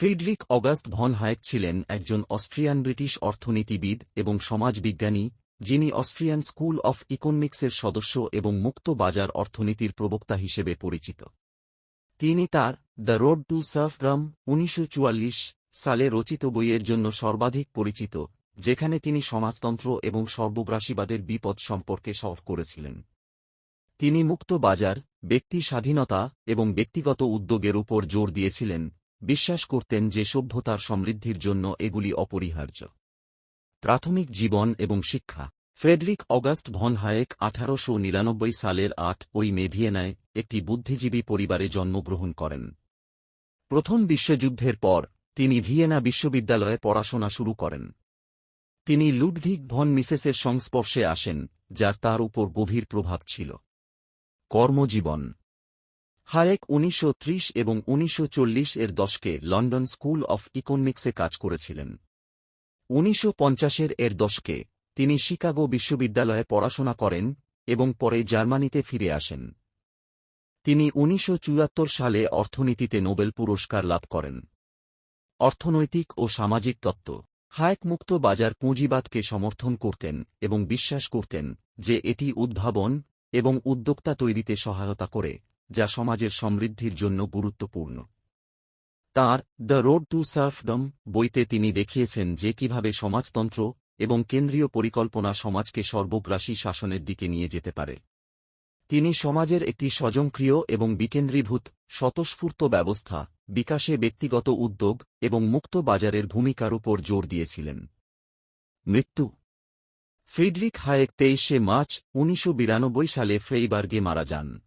Friedrich August von Hayek ছিলেন একজন Austrian British অর্থনীতিবিদ এবং সমাজবিজ্ঞানী, যিনি অস্ট্রিয়ান স্কুল অফ ইকোনমিক্সের সদস্য এবং মুক্ত বাজার অর্থনীতির প্রবক্তা হিসেবে পরিচিত। তিনি তার দ্য রোড টু সার্ফড্রাম উনিশশো সালে রচিত বইয়ের জন্য সর্বাধিক পরিচিত, যেখানে তিনি সমাজতন্ত্র এবং সর্বগ্রাসীবাদের বিপদ সম্পর্কে সফ করেছিলেন। তিনি মুক্ত বাজার, ব্যক্তি স্বাধীনতা এবং ব্যক্তিগত উদ্যোগের উপর জোর দিয়েছিলেন বিশ্বাস করতেন যে সভ্যতার সমৃদ্ধির জন্য এগুলি অপরিহার্য। প্রাথমিক জীবন এবং শিক্ষা। ফ্রেডরিক অগাস্ট ভন হায়েক আঠারোশো নিরানব্বই সালের আট ওই মেভিয়েনায় একটি বুদ্ধিজীবী পরিবারে জন্মগ্রহণ করেন। প্রথম বিশ্বযুদ্ধের পর তিনি ভিয়েনা বিশ্ববিদ্যালয়ে পড়াশোনা শুরু করেন। তিনি লুডভিগ ভন মিসেসের সংস্পর্শে আসেন, যার তার উপর গভীর প্রভাব ছিল। কর্মজীবন। হায়েক উনিশশো ত্রিশ এবং উনিশশো চল্লিশ এর দশকে লন্ডন স্কুল অফ ইকোনমিক্সে কাজ করেছিলেন। উনিশশো এর দশকে তিনি শিকাগো বিশ্ববিদ্যালয়ে পড়াশোনা করেন এবং পরে জার্মানিতে ফিরে আসেন। তিনি উনিশশো চুয়াত্তর সালে অর্থনীতিতে নোবেল পুরস্কার লাভ করেন। অর্থনৈতিক ও সামাজিক তত্ত্ব। হায়েক মুক্ত বাজার পুঁজিবাদকে সমর্থন করতেন এবং বিশ্বাস করতেন যে এটি উদ্ভাবন এবং উদ্যোক্তা তৈরিতে সহায়তা করে। যা সমাজের সমৃদ্ধির জন্য গুরুত্বপূর্ণ। তার দ্য রোড টু সার্ফডম বইতে তিনি দেখিয়েছেন যে কীভাবে সমাজতন্ত্র এবং কেন্দ্রীয় পরিকল্পনা সমাজকে সর্বগ্রাসী শাসনের দিকে নিয়ে যেতে পারে। তিনি সমাজের একটি স্বজনক্রিয় এবং বিকেন্দ্রীভূত, স্বতঃস্ফূর্ত ব্যবস্থা, বিকাশে ব্যক্তিগত উদ্যোগ এবং মুক্ত বাজারের ভূমিকার উপর জোর দিয়েছিলেন। মৃত্যু। ফ্রিডরিক হায়েক তেইশে মার্চ উনিশশো বিরানব্বই সালে ফ্রেইবার্গে মারা যান।